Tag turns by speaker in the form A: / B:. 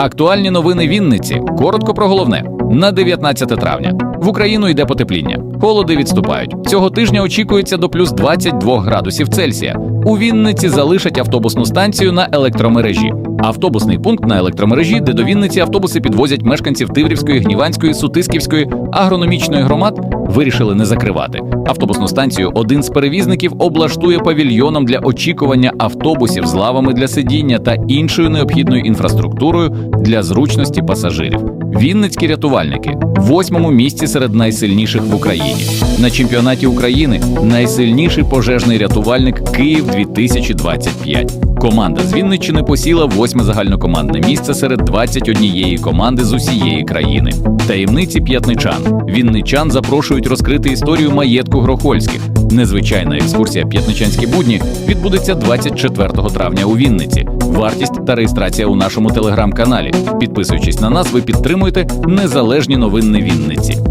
A: Актуальні новини Вінниці. Коротко про головне. На 19 травня в Україну йде потепління. Холоди відступають. Цього тижня очікується до плюс 22 градусів Цельсія. У Вінниці залишать автобусну станцію на електромережі. Автобусний пункт на електромережі, де до Вінниці автобуси підвозять мешканців Тиврівської, Гніванської, Сутисківської, агрономічної громад, вирішили не закривати. Автобусну станцію один з перевізників облаштує павільйоном для очікування автобусів з лавами для сидіння та іншою необхідною інфраструктурою для зручності пасажирів. Вінницькі рятувальники в восьмому місці серед найсильніших в Україні. На чемпіонаті України найсильніший пожежний рятувальник Київ 2025. Команда з Вінниччини посіла восьме загальнокомандне місце серед 21 команди з усієї країни. Таємниці п'ятничан. Вінничан запрошують розкрити історію маєтку Грохольських. Незвичайна екскурсія П'ятничанські будні відбудеться 24 травня у Вінниці. Вартість та реєстрація у нашому телеграм-каналі. Підписуючись на нас, ви підтримуєте незалежні новини Вінниці.